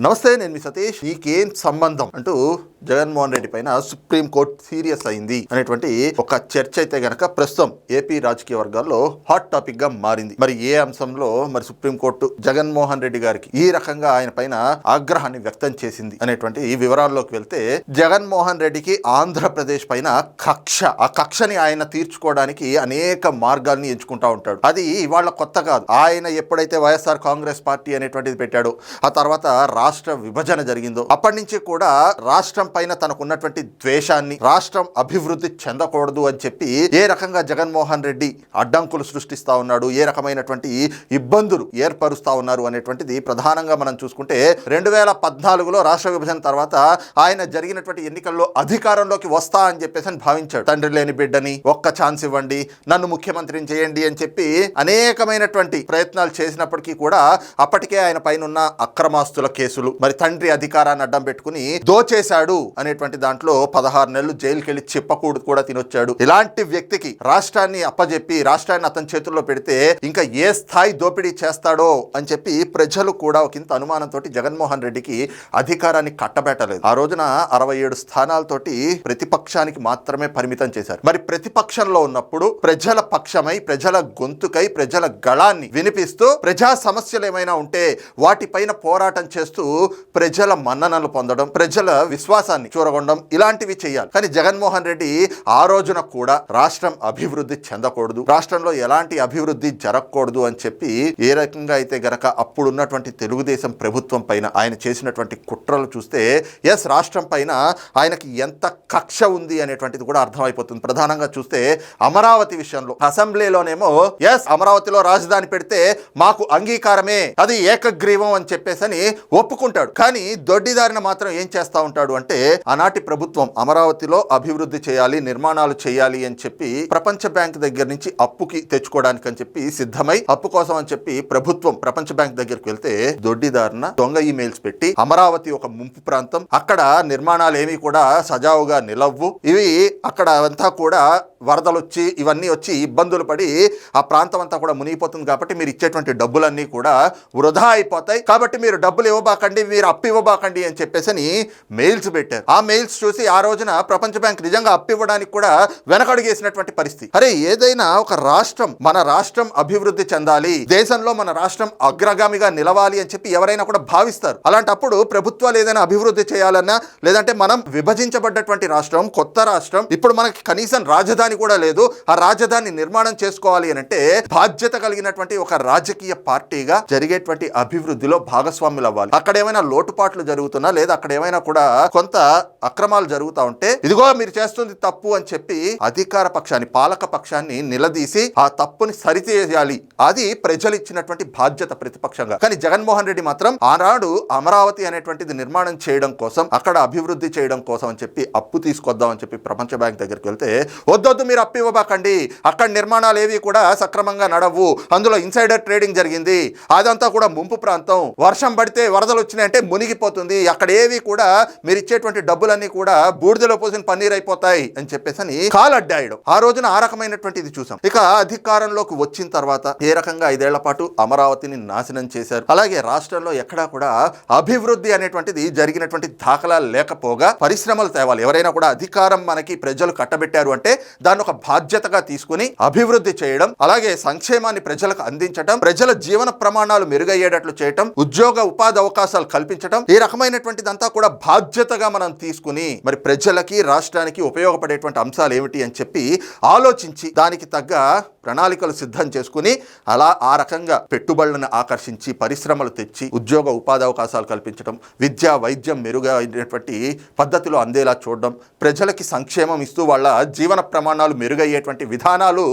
నమస్తే నేను మీ సతీష్. నీకేం సంబంధం అంటూ జగన్మోహన్ రెడ్డి పైన సుప్రీంకోర్టు సీరియస్ అయింది అనేటువంటి ఒక చర్చ అయితే గనక ప్రస్తుతం ఏపీ రాజకీయ వర్గాల్లో హాట్ టాపిక్గా మారింది. మరి ఏ అంశంలో మరి సుప్రీం కోర్టు జగన్మోహన్ రెడ్డి గారికి ఈ రకంగా ఆయన పైన ఆగ్రహాన్ని వ్యక్తం చేసింది అనేటువంటి ఈ వివరాల్లోకి వెళ్తే జగన్మోహన్ రెడ్డికి ఆంధ్రప్రదేశ్ పైన కక్ష ఆ కక్షని ఆయన తీర్చుకోవడానికి అనేక మార్గాల్ని ఎంచుకుంటా ఉంటాడు. అది ఇవాళ కొత్త కాదు. ఆయన ఎప్పుడైతే వైఎస్ఆర్ కాంగ్రెస్ పార్టీ అనేటువంటిది పెట్టాడో ఆ తర్వాత రాష్ట్ర విభజన జరిగిందో అప్పటి నుంచి కూడా రాష్ట్రం పైన తనకున్నటువంటి ద్వేషాన్ని రాష్ట్రం అభివృద్ధి చెందకూడదు అని చెప్పి ఏ రకంగా జగన్మోహన్ రెడ్డి అడ్డంకులు సృష్టిస్తా ఉన్నాడు ఏ రకమైనటువంటి ఇబ్బందులు ఏర్పరుస్తా ఉన్నారు అనేటువంటిది ప్రధానంగా మనం చూసుకుంటే రెండు వేల పద్నాలుగులో రాష్ట్ర విభజన తర్వాత ఆయన జరిగినటువంటి ఎన్నికల్లో అధికారంలోకి వస్తా అని చెప్పేసి అని భావించాడు. తండ్రి లేని బిడ్డని ఒక్క ఛాన్స్ ఇవ్వండి నన్ను ముఖ్యమంత్రిని చేయండి అని చెప్పి అనేకమైనటువంటి ప్రయత్నాలు చేసినప్పటికీ కూడా అప్పటికే ఆయన పైన అక్రమాస్తుల కేసులు మరి తండ్రి అధికారాన్ని అడ్డం పెట్టుకుని దోచేశాడు అనేటువంటి దాంట్లో పదహారు నెలలు జైలుకి వెళ్ళి చెప్పకూడదు కూడా తినొచ్చాడు. ఇలాంటి వ్యక్తికి రాష్ట్రాన్ని అప్పజెప్పి రాష్ట్రాన్ని అతని చేతుల్లో పెడితే ఇంకా ఏ స్థాయి దోపిడీ చేస్తాడో అని చెప్పి ప్రజలు కూడా ఒక ఇంత అనుమానంతో జగన్మోహన్ రెడ్డికి అధికారాన్ని కట్టబెట్టలేదు. ఆ రోజున అరవై ఏడు స్థానాలతోటి ప్రతిపక్షానికి మాత్రమే పరిమితం చేశారు. మరి ప్రతిపక్షంలో ఉన్నప్పుడు ప్రజల పక్షమై ప్రజల గొంతుకై ప్రజల గళాన్ని వినిపిస్తూ ప్రజా సమస్యలు ఏమైనా ఉంటే వాటిపైన పోరాటం చేస్తూ ప్రజల మన్ననలు పొందడం ప్రజల విశ్వాసాన్ని చూరగొండం ఇలాంటివి చేయాలి. కానీ జగన్మోహన్ రెడ్డి ఆ రోజున కూడా రాష్ట్రం అభివృద్ధి చెందకూడదు. రాష్ట్రంలో ఎలాంటి అభివృద్ధి జరగకూడదు అని చెప్పి ఏ రకంగా అయితే గనక అప్పుడున్నటువంటి తెలుగుదేశం ప్రభుత్వం పైన ఆయన చేసినటువంటి కుట్రలు చూస్తే ఎస్ రాష్ట్రం పైన ఆయనకి ఎంత కక్ష ఉంది అనేటువంటిది కూడా అర్థమైపోతుంది. ప్రధానంగా చూస్తే అమరావతి విషయంలో అసెంబ్లీలోనేమో ఎస్ అమరావతిలో రాజధాని పెడితే మాకు అంగీకారమే అది ఏకగ్రీవం అని చెప్పేసి అని ఒప్పుకుంటాడు. కానీ దొడ్డిదారిన మాత్రం ఏం చేస్తా ఉంటాడు అంటే ఆనాటి ప్రభుత్వం అమరావతిలో అభివృద్ధి చేయాలి నిర్మాణాలు చేయాలి అని చెప్పి ప్రపంచ బ్యాంక్ దగ్గర నుంచి అప్పుకి తెచ్చుకోవడానికి అని చెప్పి సిద్ధమై అప్పు కోసం అని చెప్పి ప్రభుత్వం ప్రపంచ బ్యాంక్ దగ్గరికి వెళ్తే దొడ్డిదారున దొంగ ఈమెయిల్స్ పెట్టి అమరావతి ఒక ముంపు ప్రాంతం. అక్కడ నిర్మాణాలు ఏమీ కూడా సజావుగా నిలవ్వు. ఇవి అక్కడ అంతా కూడా వరదలు వచ్చి ఇవన్నీ వచ్చి ఇబ్బందులు పడి ఆ ప్రాంతం అంతా కూడా మునిగిపోతుంది కాబట్టి మీరు ఇచ్చేటువంటి డబ్బులన్నీ కూడా వృధా అయిపోతాయి. కాబట్టి మీరు డబ్బులు ఇవ్వబాకండి మీరు అప్పు ఇవ్వబాకండి అని చెప్పేసి అని పెట్టి పెట్టారు. ఆ మెయిల్స్ చూసి ఆ రోజున ప్రపంచ బ్యాంక్ నిజంగా అప్పు ఇవ్వడానికి కూడా వెనకడుగేసినటువంటి పరిస్థితి. అరే ఏదైనా ఒక రాష్ట్రం మన రాష్ట్రం అభివృద్ధి చెందాలి దేశంలో మన రాష్ట్రం అగ్రగామిగా నిలవాలి అని చెప్పి ఎవరైనా కూడా భావిస్తారు. అలాంటప్పుడు ప్రభుత్వాలు ఏదైనా అభివృద్ధి చేయాలన్నా లేదంటే మనం విభజించబడ్డటువంటి రాష్ట్రం కొత్త రాష్ట్రం ఇప్పుడు మనకి కనీసం రాజధాని కూడా లేదు ఆ రాజధాని నిర్మాణం చేసుకోవాలి అని అంటే బాధ్యత కలిగినటువంటి ఒక రాజకీయ పార్టీగా జరిగేటువంటి అభివృద్ధిలో భాగస్వాములు అవ్వాలి అక్కడ ఏమైనా లోటుపాట్లు జరుగుతున్నా లేదా అక్కడ ఏమైనా కూడా కొంత అక్రమాలు జరుగుతా ఉంటే ఇదిగో మీరు చేస్తుంది తప్పు అని చెప్పి అధికార పక్షాన్ని పాలక పక్షాన్ని నిలదీసి ఆ తప్పుని సరిచేయాలి. అది ప్రజలు ఇచ్చినటువంటి బాధ్యత ప్రతిపక్షంగా. కానీ జగన్మోహన్ రెడ్డి మాత్రం ఆనాడు అమరావతి అనేటువంటిది నిర్మాణం చేయడం కోసం అక్కడ అభివృద్ధి చేయడం కోసం అని చెప్పి అప్పు తీసుకొద్దాం అని చెప్పి ప్రపంచ బ్యాంక్ దగ్గరికి వెళ్తే వద్దొద్దు మీరు అప్పు ఇవ్వబాకండి. అక్కడ నిర్మాణాలు ఏవి కూడా సక్రమంగా నడవు. అందులో ఇన్సైడర్ ట్రేడింగ్ జరిగింది. అదంతా కూడా ముంపు ప్రాంతం. వర్షం పడితే వరదలు వచ్చినాయంటే మునిగిపోతుంది. అక్కడ ఏవి కూడా మీరు ఇచ్చేటువంటి డబ్బులన్నీ కూడా బూడిదలో పోసిన పన్నీర్ అయిపోతాయి అని చెప్పేసి అని కాలడ్డాయడం. ఆ రోజున ఆ రకమైనటువంటి ఇది చూసాం. ఇక అధికారంలోకి వచ్చిన తర్వాత ఏ రకంగా ఐదేళ్ళ పాటు అమరావతిని నాశనం చేశారు? అలాగే రాష్ట్రంలో ఎక్కడా కూడా అభివృద్ధి అనేటువంటిది జరిగినటువంటి దాఖలాలు లేకపోగా పరిశ్రమలు తేవాలి. ఎవరైనా కూడా అధికారం మనకి ప్రజలు కట్టబెట్టారు అంటే దాన్ని ఒక బాధ్యతగా తీసుకుని అభివృద్ధి చేయడం అలాగే సంక్షేమాన్ని ప్రజలకు అందించడం ప్రజల జీవన ప్రమాణాలు మెరుగయ్యేటట్లు చేయటం ఉద్యోగ ఉపాధి అవకాశాలు కల్పించడం ఈ రకమైనటువంటిదంతా కూడా బాధ్యతగా మనం తీసుకుని మరి ప్రజలకి రాష్ట్రానికి ఉపయోగపడేటువంటి అంశాలు ఏమిటి అని చెప్పి ఆలోచించి దానికి తగ్గ ప్రణాళికలు సిద్ధం చేసుకుని అలా ఆ రకంగా పెట్టుబడులను ఆకర్షించి పరిశ్రమలు తెచ్చి ఉద్యోగ ఉపాధి అవకాశాలు కల్పించడం విద్య వైద్యం మెరుగైనటువంటి పద్ధతిలో అందేలా చూడడం ప్రజలకి సంక్షేమం ఇస్తూ వాళ్ళ జీవన ప్రమాణాలు మెరుగయ్యేటువంటి విధానాలు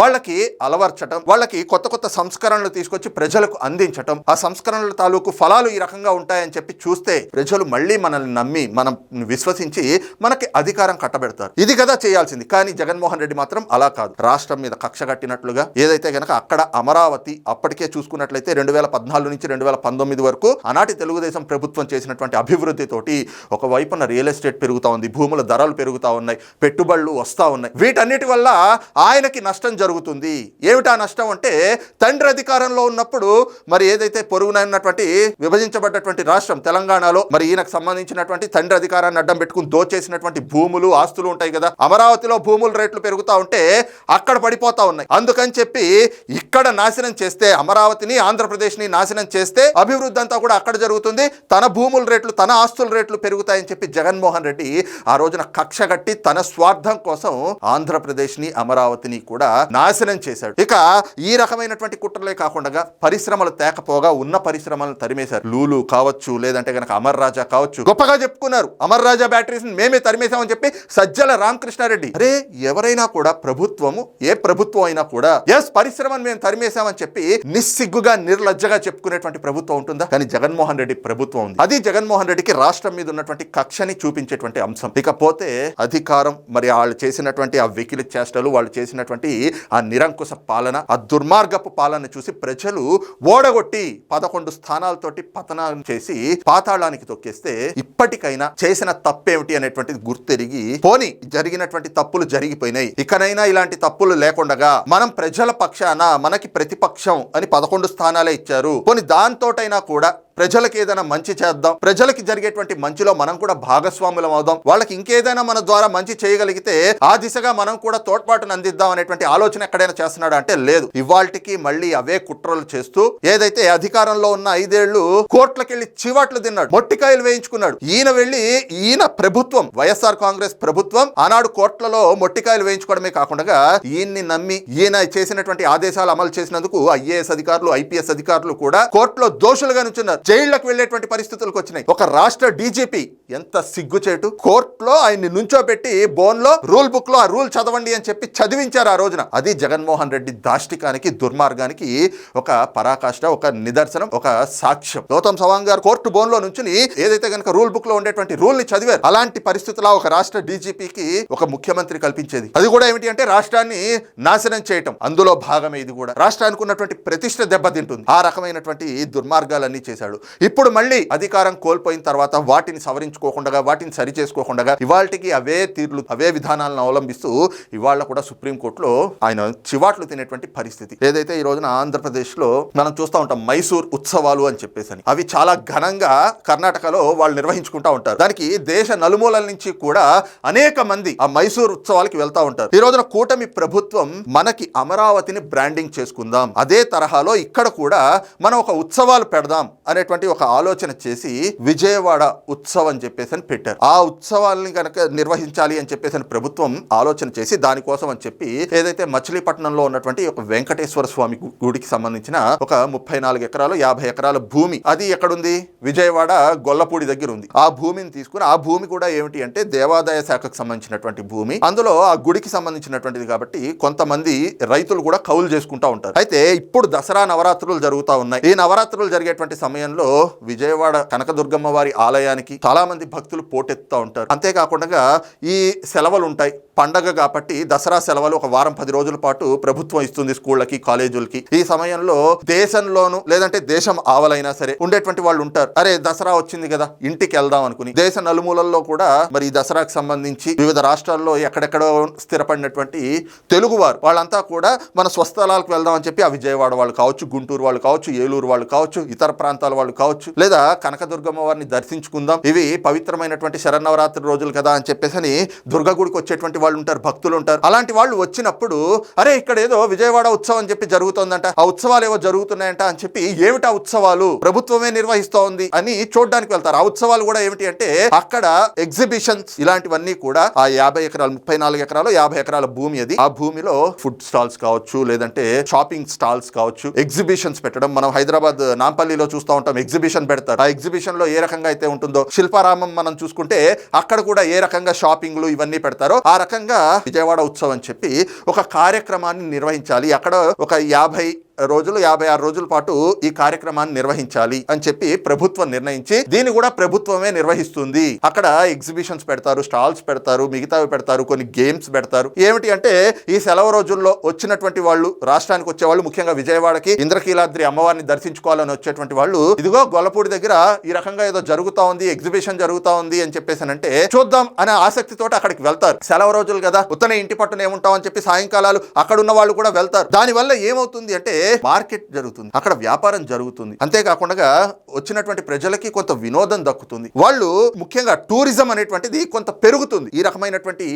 వాళ్ళకి అలవర్చటం వాళ్ళకి కొత్త కొత్త సంస్కరణలు తీసుకొచ్చి ప్రజలకు అందించటం ఆ సంస్కరణల తాలూకు ఫలాలు ఈ రకంగా ఉంటాయని చెప్పి చూస్తే ప్రజలు మళ్ళీ మనల్ని నమ్మి మన మనం విశ్వసించి మనకి అధికారం కట్టబెడతారు. ఇది కదా చేయాల్సింది. కానీ జగన్మోహన్ రెడ్డి మాత్రం అలా కాదు. రాష్ట్రం మీద కక్ష కట్టినట్లుగా ఏదైతే గనక అక్కడ అమరావతి అప్పటికే చూసుకున్నట్లయితే రెండు వేల పద్నాలుగు నుంచి రెండు వేల పంతొమ్మిది వరకు ఆనాటి తెలుగుదేశం ప్రభుత్వం చేసినటువంటి అభివృద్ధితోటి ఒకవైపున రియల్ ఎస్టేట్ పెరుగుతూ ఉంది భూముల ధరలు పెరుగుతా ఉన్నాయి పెట్టుబడులు వస్తా ఉన్నాయి. వీటన్నిటి వల్ల ఆయనకి నష్టం జరుగుతుంది. ఏమిటా నష్టం అంటే తండ్రి అధికారంలో ఉన్నప్పుడు మరి ఏదైతే పొరుగునైనటువంటి విభజించబడ్డటువంటి రాష్ట్రం తెలంగాణలో మరి ఈయనకు సంబంధించినటువంటి తండ్రి అధికారాన్ని అడ్డం పెట్టుకుని దోచేసినటువంటి భూములు ఆస్తులు ఉంటాయి కదా అమరావతిలో భూముల రేట్లు పెరుగుతా ఉంటే అక్కడ పడిపోతా ఉన్నాయి. అందుకని చెప్పి ఇక్కడ నాశనం చేస్తే అమరావతిని ఆంధ్రప్రదేశ్ని నాశనం చేస్తే అభివృద్ధి అంతా కూడా అక్కడ జరుగుతుంది. తన భూముల రేట్లు తన ఆస్తుల రేట్లు పెరుగుతాయని చెప్పి జగన్మోహన్ రెడ్డి ఆ రోజున కక్ష కట్టి తన స్వార్థం కోసం ఆంధ్రప్రదేశ్ని అమరావతిని కూడా నాశనం చేశాడు. ఇక ఈ రకమైనటువంటి కుట్రలే కాకుండా పరిశ్రమలు తేకపోగా ఉన్న పరిశ్రమలను తరిమేశారు. లూలు కావచ్చు లేదంటే గనక అమర్ రాజా కావచ్చు. గొప్పగా చెప్పుకున్నారు అమర్ రాజా బ్యాటరీస్ని మేమే తరిమేశామని చెప్పి సజ్జల రామకృష్ణారెడ్డి. అరే ఎవరైనా కూడా ప్రభుత్వము ఏ ప్రభుత్వం అయినా కూడా ఎస్ పరిశ్రమను మేము తరిమేశామని చెప్పి నిస్సిగ్గుగా నిర్లజ్జగా చెప్పుకునేటువంటి ప్రభుత్వం ఉంటుందా? కానీ జగన్మోహన్ రెడ్డి ప్రభుత్వం ఉంది. అది జగన్మోహన్ రెడ్డికి రాష్ట్రం మీద ఉన్నటువంటి కక్షని చూపించేటువంటి అంశం. ఇకపోతే అధికారం మరి వాళ్ళు చేసినటువంటి ఆ వెకిలి చేష్టలు వాళ్ళు చేసినటువంటి ఆ నిరంకుశ పాలన ఆ దుర్మార్గపు పాలన చూసి ప్రజలు ఓడగొట్టి పదకొండు స్థానాలతోటి పతనం చేసి పాతాళానికి తొక్కేస్తే ఇప్పటికైనా చేసిన తప్పేమిటి అనేటువంటిది గుర్తెరిగి పోని జరిగినటువంటి తప్పులు జరిగిపోయినాయి. ఇకనైనా ఇలాంటి తప్పులు లేకుండగా మనం ప్రజల పక్షాన మనకి ప్రతిపక్షం అని పదకొండు స్థానాలే ఇచ్చారు. పోని దాంతోటైనా కూడా ప్రజలకు ఏదైనా మంచి చేద్దాం. ప్రజలకి జరిగేటువంటి మంచిలో మనం కూడా భాగస్వాములం అవుదాం. వాళ్ళకి ఇంకేదైనా మన ద్వారా మంచి చేయగలిగితే ఆ దిశగా మనం కూడా తోడ్పాటును అందిద్దాం అనేటువంటి ఆలోచన ఎక్కడైనా చేస్తున్నాడు అంటే లేదు. ఇవాళకి మళ్ళీ అవే కుట్రలు చేస్తూ ఏదైతే అధికారంలో ఉన్న ఐదేళ్ళు కోట్లకెళ్ళి చివాట్లు తిన్నాడు మొట్టికాయలు వేయించుకున్నాడు. ఈయన వెళ్ళి ఈయన ప్రభుత్వం వైఎస్ఆర్ కాంగ్రెస్ ప్రభుత్వం ఆనాడు కోట్లలో మొట్టికాయలు వేయించుకోవడమే కాకుండా ఈయన్ని నమ్మి ఈయన చేసినటువంటి ఆదేశాలు అమలు చేసినందుకు ఐఏఎస్ అధికారులు ఐపీఎస్ అధికారులు కూడా కోర్టులో దోషులుగా నుంచున్నారు. జైళ్ళకు వెళ్ళేటువంటి పరిస్థితులకు వచ్చినాయి. ఒక రాష్ట్ర డీజీపీ ఎంత సిగ్గుచేటు? కోర్టులో ఆయన్ని నుంచోబెట్టి బోన్లో రూల్ బుక్లో ఆ రూల్ చదవండి అని చెప్పి చదివించారు ఆ రోజున. అది జగన్మోహన్ రెడ్డి దాష్టికానికి దుర్మార్గానికి ఒక పరాకాష్ట ఒక నిదర్శనం ఒక సాక్ష్యం. గౌతమ్ సవాంగ్ గారు కోర్టు బోన్లో నుంచి ఏదైతే కనుక రూల్ బుక్లో ఉండేటువంటి రూల్ని చదివారు అలాంటి పరిస్థితుల్లో ఒక రాష్ట్ర డీజీపీకి ఒక ముఖ్యమంత్రి కల్పించేది. అది కూడా ఏమిటి అంటే రాష్ట్రాన్ని నాశనం చేయటం. అందులో భాగమే ఇది కూడా. రాష్ట్రానికి ఉన్నటువంటి ప్రతిష్ట దెబ్బతింటుంది. ఆ రకమైనటువంటి దుర్మార్గాలన్నీ చేశాడు. ఇప్పుడు మళ్ళీ అధికారం కోల్పోయిన తర్వాత వాటిని సవరించుకోకుండా వాటిని సరి చేసుకోకుండా ఇవాళకి అవే తీర్లు అవే విధానాలను అవలంబిస్తూ ఇవాళ కూడా సుప్రీంకోర్టులో ఆయన చివాట్లు తినేటువంటి పరిస్థితి. ఏదైతే ఈ రోజున ఆంధ్రప్రదేశ్లో మనం చూస్తూ ఉంటాం మైసూర్ ఉత్సవాలు అని చెప్పేసి అని. అవి చాలా ఘనంగా కర్ణాటకలో వాళ్ళు నిర్వహించుకుంటా ఉంటారు. దానికి దేశ నలుమూలల నుంచి కూడా అనేక మంది ఆ మైసూర్ ఉత్సవాలకి వెళ్తా ఉంటారు. ఈ రోజున కూటమి ప్రభుత్వం మనకి అమరావతిని బ్రాండింగ్ చేసుకుందాం. అదే తరహాలో ఇక్కడ కూడా మనం ఒక ఉత్సవాలు పెడదాం అనేటువంటి ఒక ఆలోచన చేసి విజయవాడ ఉత్సవం అని చెప్పేసి అని పెట్టారు. ఆ ఉత్సవాల్ని కనుక నిర్వహించాలి అని చెప్పేసి అని ప్రభుత్వం ఆలోచన చేసి దానికోసం అని చెప్పి ఏదైతే మచిలీపట్నంలో ఉన్నటువంటి ఒక వెంకటేశ్వర స్వామి గుడికి సంబంధించిన ఒక ముప్పై నాలుగు ఎకరాలు యాభై ఎకరాల భూమి అది ఎక్కడుంది? విజయవాడ గొల్లపూడి దగ్గర ఉంది ఆ భూమిని తీసుకుని ఆ భూమి కూడా ఏమిటి అంటే దేవాదాయ శాఖకు సంబంధించినటువంటి భూమి. అందులో ఆ గుడికి సంబంధించినటువంటిది కాబట్టి కొంతమంది రైతులు కూడా కౌలు చేసుకుంటా ఉంటారు. అయితే ఇప్పుడు దసరా నవరాత్రులు జరుగుతూ ఉన్నాయి. ఈ నవరాత్రులు జరిగేటువంటి సమయం సమయంలో విజయవాడ కనకదుర్గమ్మ వారి ఆలయానికి చాలా మంది భక్తులు పోటెత్తుతూ ఉంటారు. అంతేకాకుండా ఈ సెలవులు ఉంటాయి పండగ కాబట్టి దసరా సెలవులు ఒక వారం పది రోజుల పాటు ప్రభుత్వం ఇస్తుంది స్కూళ్ళకి కాలేజీలకి. ఈ సమయంలో దేశంలోను లేదంటే దేశం ఆవలైనా సరే ఉండేటువంటి వాళ్ళు ఉంటారు. అరే దసరా వచ్చింది కదా ఇంటికి వెళ్దాం అనుకుని. దేశ నలుమూలల్లో కూడా మరి ఈ దసరాకు సంబంధించి వివిధ రాష్ట్రాల్లో ఎక్కడెక్కడో స్థిరపడినటువంటి తెలుగువారు వాళ్ళంతా కూడా మన స్వస్థలాలకు వెళ్దాం అని చెప్పి ఆ విజయవాడ వాళ్ళు కావచ్చు గుంటూరు వాళ్ళు కావచ్చు ఏలూరు వాళ్ళు కావచ్చు ఇతర ప్రాంతాల వాళ్ళు కావచ్చు లేదా కనకదుర్గమ్మ వారిని దర్శించుకుందాం. ఇవి పవిత్రమైనటువంటి శరన్నవరాత్రి రోజులు కదా అని చెప్పేసి అని దుర్గ గుడికి వచ్చేటువంటి వాళ్ళు ఉంటారు భక్తులు ఉంటారు అలాంటి వాళ్ళు వచ్చినప్పుడు అరే ఇక్కడ ఏదో విజయవాడ ఉత్సవం అని చెప్పి జరుగుతోందంట. ఆ ఉత్సవాలు ఏవో జరుగుతున్నాయంట అని చెప్పి ఏమిటా ఉత్సవాలు? ప్రభుత్వమే నిర్వహిస్తోంది అని చూడడానికి వెళ్తారు. ఆ ఉత్సవాలు కూడా ఏమిటి అంటే అక్కడ ఎగ్జిబిషన్స్ ఇలాంటివన్నీ కూడా ఆ యాభై ఎకరాలు ముప్పై నాలుగు ఎకరాలు యాభై ఎకరాల భూమి అది. ఆ భూమిలో ఫుడ్ స్టాల్స్ కావచ్చు లేదంటే షాపింగ్ స్టాల్స్ కావచ్చు ఎగ్జిబిషన్స్ పెట్టడం. మనం హైదరాబాద్ నాంపల్లిలో చూస్తూ ఉంటాం ఎగ్జిబిషన్ పెడతారు. ఆ ఎగ్జిబిషన్లో ఏ రకంగా అయితే ఉంటుందో శిల్పారామం మనం చూసుకుంటే అక్కడ కూడా ఏ రకంగా షాపింగ్లు ఇవన్నీ పెడతారో ఆ రకంగా విజయవాడ ఉత్సవం చెప్పి ఒక కార్యక్రమాన్ని నిర్వహించాలి. అక్కడ ఒక యాభై రోజులు యాభై ఆరు రోజుల పాటు ఈ కార్యక్రమాన్ని నిర్వహించాలి అని చెప్పి ప్రభుత్వం నిర్ణయించి దీన్ని కూడా ప్రభుత్వమే నిర్వహిస్తుంది. అక్కడ ఎగ్జిబిషన్స్ పెడతారు స్టాల్స్ పెడతారు మిగతావి పెడతారు కొన్ని గేమ్స్ పెడతారు. ఏమిటి అంటే ఈ సెలవు రోజుల్లో వచ్చినటువంటి వాళ్ళు రాష్ట్రానికి వచ్చే వాళ్ళు ముఖ్యంగా విజయవాడకి ఇంద్రకీలాద్రి అమ్మవారిని దర్శించుకోవాలని వచ్చేటువంటి వాళ్ళు ఇదిగో గొల్లపూడి దగ్గర ఈ రకంగా ఏదో జరుగుతా ఉంది ఎగ్జిబిషన్ జరుగుతా ఉంది అని చెప్పేసి అంటే చూద్దాం అనే ఆసక్తితో అక్కడికి వెళ్తారు. సెలవు రోజులు కదా ఉత్తనే ఇంటి పట్టున ఏముంటాం అని చెప్పి సాయంకాలాలు అక్కడ ఉన్న వాళ్ళు కూడా వెళ్తారు. దాని వల్ల ఏమవుతుంది అంటే మార్కెట్ జరుగుతుంది. అక్కడ వ్యాపారం జరుగుతుంది. అంతేకాకుండా వచ్చినటువంటి ప్రజలకి కొంత వినోదం దక్కుతుంది. వాళ్ళు ముఖ్యంగా టూరిజం అనేటువంటిది కొంత పెరుగుతుంది. ఈ రకమైనటువంటి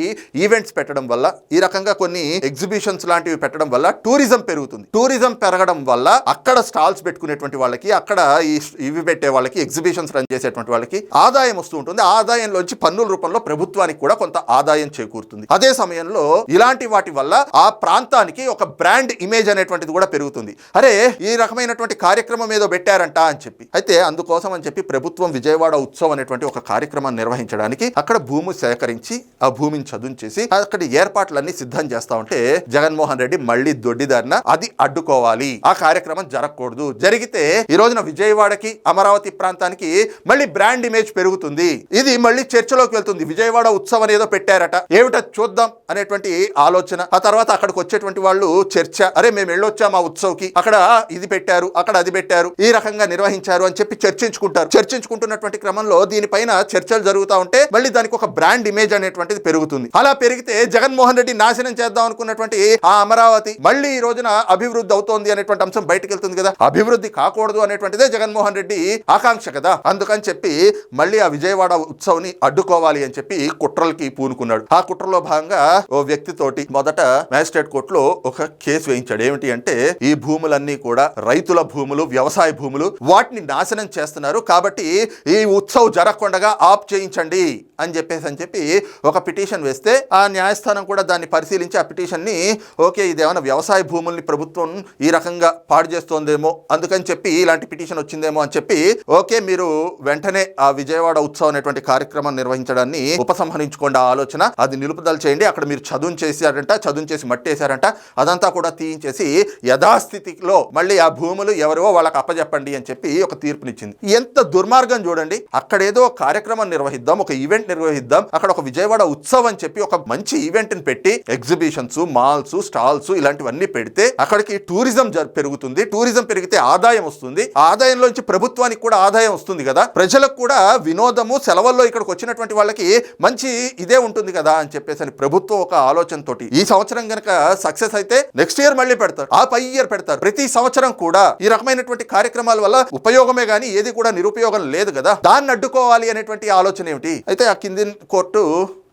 ఈవెంట్స్ పెట్టడం వల్ల ఈ రకంగా కొన్ని ఎగ్జిబిషన్స్ లాంటివి పెట్టడం వల్ల టూరిజం పెరుగుతుంది. టూరిజం పెరగడం వల్ల అక్కడ స్టాల్స్ పెట్టుకునేటువంటి వాళ్ళకి అక్కడ ఈ ఇవి పెట్టే వాళ్ళకి ఎగ్జిబిషన్స్ రన్ చేసేటువంటి వాళ్ళకి ఆదాయం వస్తూ ఉంటుంది. ఆదాయంలోంచి పన్నుల రూపంలో ప్రభుత్వానికి కూడా కొంత ఆదాయం చేకూరుతుంది. అదే సమయంలో ఇలాంటి వాటి వల్ల ఆ ప్రాంతానికి ఒక బ్రాండ్ ఇమేజ్ అనేటువంటిది కూడా పెరుగుతుంది. అరే ఈ రకమైనటువంటి కార్యక్రమం ఏదో పెట్టారంట అని చెప్పి. అయితే అందుకోసం అని చెప్పి ప్రభుత్వం విజయవాడ ఉత్సవం అనేటువంటి ఒక కార్యక్రమాన్ని నిర్వహించడానికి అక్కడ భూమి సేకరించి ఆ భూమిని చదును చేసి అక్కడ ఏర్పాట్లన్నీ సిద్ధం చేస్తా ఉంటే జగన్మోహన్ రెడ్డి మళ్ళీ దొడ్డిదారిన అది అడ్డుకోవాలి. ఆ కార్యక్రమం జరగకూడదు. జరిగితే ఈ రోజున విజయవాడకి అమరావతి ప్రాంతానికి మళ్ళీ బ్రాండ్ ఇమేజ్ పెరుగుతుంది. ఇది మళ్ళీ చర్చలోకి వెళ్తుంది. విజయవాడ ఉత్సవం ఏదో పెట్టారట. ఏమిటో చూద్దాం అనేటువంటి ఆలోచన. ఆ తర్వాత అక్కడికి వచ్చేటువంటి వాళ్ళు చర్చ. అరే మేము వెళ్ళొచ్చాం ఆ లోకి అక్కడ ఇది పెట్టారు అక్కడ అది పెట్టారు ఈ రకంగా నిర్వహించారు అని చెప్పి చర్చించుకుంటారు. చర్చించుకుంటున్నటువంటి క్రమంలో దీనిపైన చర్చలు జరుగుతూ ఉంటే మళ్ళీ దానికి ఒక బ్రాండ్ ఇమేజ్ అనేటువంటిది పెరుగుతుంది. అలా పెరిగితే జగన్మోహన్ రెడ్డి నాశనం చేద్దాం అనుకున్నటువంటి ఆ అమరావతి మళ్ళీ ఈ రోజున అభివృద్ధి అవుతోంది అనేటువంటి అంశం బయటకు వెళ్తుంది కదా. అభివృద్ధి కాకూడదు అనేటువంటిదే జగన్మోహన్ రెడ్డి ఆకాంక్ష కదా. అందుకని చెప్పి మళ్ళీ ఆ విజయవాడ ఉత్సవ్ని అడ్డుకోవాలి అని చెప్పి కుట్రలకి పూనుకున్నాడు. ఆ కుట్రలో భాగంగా ఓ వ్యక్తితోటి మొదట మ్యాజిస్ట్రేట్ కోర్టులో ఒక కేసు వేయించాడు. ఏమిటి అంటే ఈ భూములన్నీ కూడా రైతుల భూములు వ్యవసాయ భూములు వాటిని నాశనం చేస్తున్నారు. కాబట్టి ఈ ఉత్సవ్ జరగకుండా ఆప్ చేయించండి. అని చెప్పేసి అని చెప్పి ఒక పిటిషన్ వేస్తే ఆ న్యాయస్థానం కూడా దాన్ని పరిశీలించి ఆ పిటిషన్ని ఓకే ఇదేమైనా వ్యవసాయ భూముల్ని ప్రభుత్వం ఈ రకంగా పాడు చేస్తోందేమో అందుకని చెప్పి ఇలాంటి పిటిషన్ వచ్చిందేమో అని చెప్పి ఓకే మీరు వెంటనే ఆ విజయవాడ ఉత్సవం అనేటువంటి కార్యక్రమం నిర్వహించడాన్ని ఉపసంహరించుకోండి. ఆ ఆలోచన అది నిలుపుదల చేయండి. అక్కడ మీరు చదువు చేశారంట చదువు చేసి మట్టేశారంట. అదంతా కూడా తీయించేసి యథాస్థితిలో మళ్ళీ ఆ భూములు ఎవరో వాళ్ళకి అప్పచెప్పండి అని చెప్పి ఒక తీర్పునిచ్చింది. ఎంత దుర్మార్గం చూడండి. అక్కడేదో కార్యక్రమం నిర్వహిద్దాం ఒక ఈవెంట్ నిర్వహిద్దాం. అక్కడ ఒక విజయవాడ ఉత్సవం అని చెప్పి ఒక మంచి ఈవెంట్ని పెట్టి ఎగ్జిబిషన్స్ మాల్స్ స్టాల్స్ ఇలాంటివన్నీ పెడితే అక్కడికి టూరిజం జ- పెరుగుతుంది. టూరిజం పెరిగితే ఆదాయం వస్తుంది. ఆదాయంలోంచి ప్రభుత్వానికి కూడా ఆదాయం వస్తుంది కదా. ప్రజలకు కూడా వినోదము సెలవుల్లో ఇక్కడికి వచ్చినటువంటి వాళ్ళకి మంచి ఇదే ఉంటుంది కదా అని చెప్పేసి అని ప్రభుత్వం ఒక ఆలోచనతో ఈ సంవత్సరం గనక సక్సెస్ అయితే నెక్స్ట్ ఇయర్ మళ్ళీ పెడతారు. ఆ పై ఇయర్ పెడతారు. ప్రతి సంవత్సరం కూడా ఈ రకమైనటువంటి కార్యక్రమాల వల్ల ఉపయోగమే గానీ ఏది కూడా నిరుపయోగం లేదు కదా. దాన్ని అడ్డుకోవాలి అనేటువంటి ఆలోచన ఏమిటి? అయితే ఆ కింది కోర్టు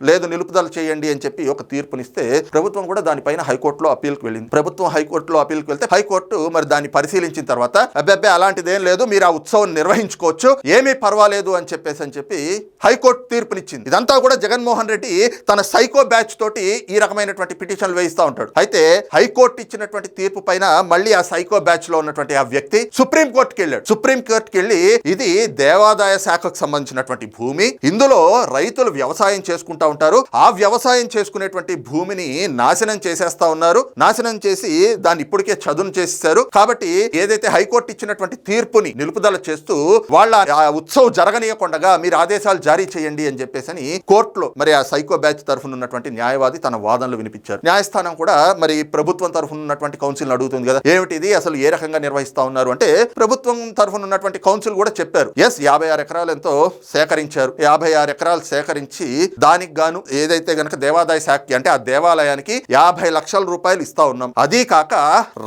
లేదు నిలుపుదల చేయండి అని చెప్పి ఒక తీర్పునిస్తే ప్రభుత్వం కూడా దానిపైన హైకోర్టులో అప్పీల్కి వెళ్ళింది. ప్రభుత్వం హైకోర్టులో అప్పీల్కి వెళ్తే హైకోర్టు మరి దాన్ని పరిశీలించిన తర్వాత అబ్బాబ్బే అలాంటిదేం లేదు మీరు ఆ ఉత్సవం నిర్వహించుకోవచ్చు ఏమీ పర్వాలేదు అని చెప్పేసి అని చెప్పి హైకోర్టు తీర్పునిచ్చింది. ఇదంతా కూడా జగన్మోహన్ రెడ్డి తన సైకో బ్యాచ్ తోటి ఈ రకమైనటువంటి పిటిషన్లు వేయిస్తూ ఉంటాడు. అయితే హైకోర్టు ఇచ్చినటువంటి తీర్పు పైన మళ్ళీ ఆ సైకో బ్యాచ్లో ఉన్నటువంటి ఆ వ్యక్తి సుప్రీం కోర్టుకి వెళ్ళాడు. సుప్రీం కోర్టుకి వెళ్ళి ఇది దేవాదాయ శాఖకు సంబంధించినటువంటి భూమి. ఇందులో రైతులు వ్యవసాయం చేసుకుంటా ఉంటారు. ఆ వ్యవసాయం చేసుకునేటువంటి భూమిని నాశనం చేసేస్తా ఉన్నారు. నాశనం చేసి దాన్ని ఇప్పటికే చదును చేసేసారు కాబట్టి ఏదైతే హైకోర్టు ఇచ్చినటువంటి తీర్పుని నిలుపుదల చేస్తూ వాళ్ళ ఉత్సవం జరగనీయకుండా మీరు ఆదేశాలు జారీ చేయండి అని చెప్పేసి అని కోర్టులో మరి ఆ సైకో బ్యాచ్ తరఫున ఉన్నటువంటి న్యాయవాది తన వాదనలు వినిపించారు. న్యాయస్థానం కూడా మరి ప్రభుత్వం తరఫున ఉన్నటువంటి కౌన్సిల్ అడుగుతుంది కదా. ఏమిటి ఇది? అసలు ఏ రకంగా నిర్వహిస్తా ఉన్నారు? అంటే ప్రభుత్వం తరఫున ఉన్నటువంటి కౌన్సిల్ కూడా చెప్పారు. ఎస్ యాభై ఆరు ఎకరాలు ఎంతో సేకరించారు. యాభై ఆరు ఎకరాలు సేకరించి దానికి గాను ఏదైతే గనక దేవాదాయ శాఖకి అంటే ఆ దేవాలయానికి యాభై లక్షల రూపాయలు ఇస్తా ఉన్నాం. అదీ కాక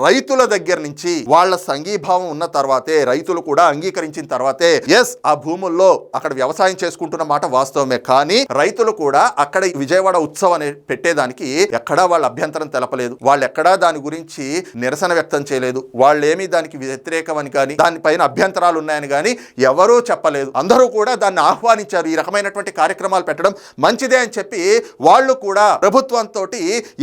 రైతుల దగ్గర నుంచి వాళ్ళ సంఘీభావం ఉన్న తర్వాతే రైతులు కూడా అంగీకరించిన తర్వాతే ఎస్ ఆ భూముల్లో అక్కడ వ్యవసాయం చేసుకుంటున్న మాట వాస్తవమే. కానీ రైతులు కూడా అక్కడ విజయవాడ ఉత్సవం అనే పెట్టేదానికి ఎక్కడా వాళ్ళ అభ్యంతరం తెలపలేదు. వాళ్ళు ఎక్కడా దాని గురించి నిరసన వ్యక్తం చేయలేదు. వాళ్ళేమీ దానికి వ్యతిరేకమని కానీ దానిపైన అభ్యంతరాలు ఉన్నాయని కానీ ఎవరూ చెప్పలేదు. అందరూ కూడా దాన్ని ఆహ్వానించారు. ఈ రకమైనటువంటి కార్యక్రమాలు పెట్టడం మంచిది మంచిదే అని చెప్పి వాళ్ళు కూడా ప్రభుత్వంతో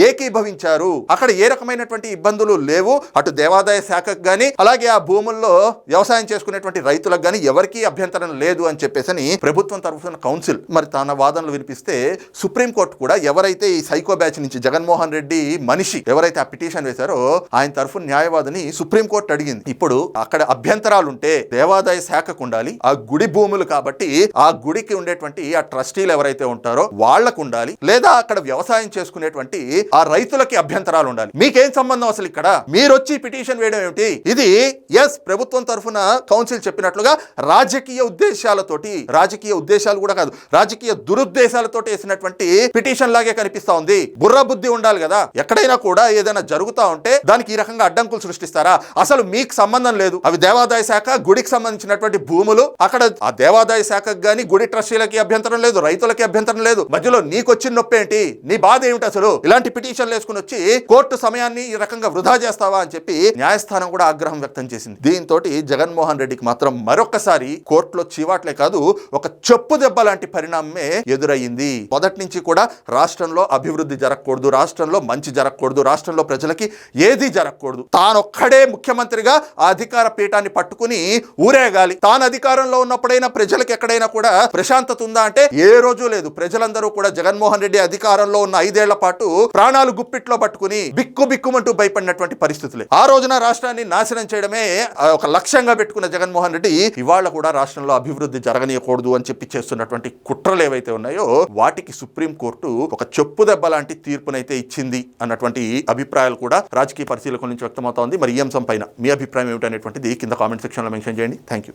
ఏకీభవించారు. అక్కడ ఏ రకమైనటువంటి ఇబ్బందులు లేవు. అటు దేవాదాయ శాఖకు కానీ అలాగే ఆ భూముల్లో వ్యవసాయం చేసుకునేటువంటి రైతులకు కానీ ఎవరికీ అభ్యంతరం లేదు అని చెప్పేసి ప్రభుత్వం తరఫున కౌన్సిల్ మరి తన వాదనలు వినిపిస్తే సుప్రీంకోర్టు కూడా ఎవరైతే ఈ సైకో బ్యాచ్ నుంచి జగన్మోహన్ రెడ్డి మనిషి ఎవరైతే ఆ పిటిషన్ వేశారో ఆయన తరఫున న్యాయవాదిని సుప్రీంకోర్టు అడిగింది. ఇప్పుడు అక్కడ అభ్యంతరాలుంటే దేవాదాయ శాఖకు ఉండాలి. ఆ గుడి భూములు కాబట్టి ఆ గుడికి ఉండేటువంటి ఆ ట్రస్టీలు ఎవరైతే ఉంటారో వాళ్ళకు ఉండాలి లేదా అక్కడ వ్యవసాయం చేసుకునేటువంటి ఆ రైతులకి అభ్యంతరాలు ఉండాలి మీకేం సంబంధం అసలు ఇక్కడ? మీరు వచ్చి పిటిషన్ వేయడం ఏమిటి? ఇది ఎస్ ప్రభుత్వం తరఫున కౌన్సిల్ చెప్పినట్లుగా రాజకీయ ఉద్దేశాలతోటి రాజకీయ ఉద్దేశాలు కూడా కాదు రాజకీయ దురుద్దేశాలతో వేసినటువంటి పిటిషన్ లాగే కనిపిస్తా ఉంది. బుర్ర బుద్ధి ఉండాలి కదా? ఎక్కడైనా కూడా ఏదైనా జరుగుతా ఉంటే దానికి ఈ రకంగా అడ్డంకులు సృష్టిస్తారా? అసలు మీకు సంబంధం లేదు. అవి దేవాదాయ శాఖ గుడికి సంబంధించినటువంటి భూములు. అక్కడ ఆ దేవాదాయ శాఖకు గాని గుడి ట్రస్టీలకి అభ్యంతరం లేదు రైతులకి అభ్యంతరం లేదు. మధ్యలో నీకొచ్చిన నొప్పి ఏంటి నీ బాధ ఏమిటి అసలు? ఇలాంటి పిటిషన్లు వేసుకుని వచ్చి కోర్టు సమయాన్ని ఈ రకంగా వృధా చేస్తావా అని చెప్పి న్యాయస్థానం కూడా ఆగ్రహం వ్యక్తం చేసింది. దీంతో జగన్మోహన్ రెడ్డికి మాత్రం మరొకసారి కోర్టులో చీవాట్లే కాదు ఒక చెప్పు దెబ్బ లాంటి పరిణామమే ఎదురయ్యింది. మొదటి నుంచి కూడా రాష్ట్రంలో అభివృద్ధి జరగకూడదు రాష్ట్రంలో మంచి జరగకూడదు రాష్ట్రంలో ప్రజలకి ఏది జరగకూడదు. తానొక్కడే ముఖ్యమంత్రిగా ఆ అధికార పీఠాన్ని పట్టుకుని ఊరేగాలి. తాను అధికారంలో ఉన్నప్పుడైనా ప్రజలకు ఎక్కడైనా కూడా ప్రశాంతత ఉందా అంటే ఏ రోజు లేదు. ప్రజలందరూ కూడా జగన్మోహన్ రెడ్డి అధికారంలో ఉన్న ఐదేళ్ళ పాటు ప్రాణాలు గుప్పిట్లో పట్టుకుని బిక్కు బిక్కుమంటూ భయపడినటువంటి పరిస్థితులే. ఆ రోజున రాష్ట్రాన్ని నాశనం చేయడమే ఒక లక్ష్యంగా పెట్టుకున్న జగన్మోహన్ రెడ్డి ఇవాళ కూడా రాష్ట్రంలో అభివృద్ధి జరగనీయకూడదు అని చెప్పి చేస్తున్నటువంటి కుట్రలు ఏవైతే ఉన్నాయో వాటికి సుప్రీంకోర్టు ఒక చెప్పు దెబ్బ లాంటి తీర్పునైతే ఇచ్చింది అన్నటువంటి అభిప్రాయాలు కూడా రాజకీయ పరిశీలకుల నుంచి వ్యక్తమవుతోంది మరి ఈ అంశం పైన మీ అభిప్రాయం ఏమిటనేటువంటిది కింద కామెంట్ సెక్షన్లో మెన్షన్ చేయండి. Thank you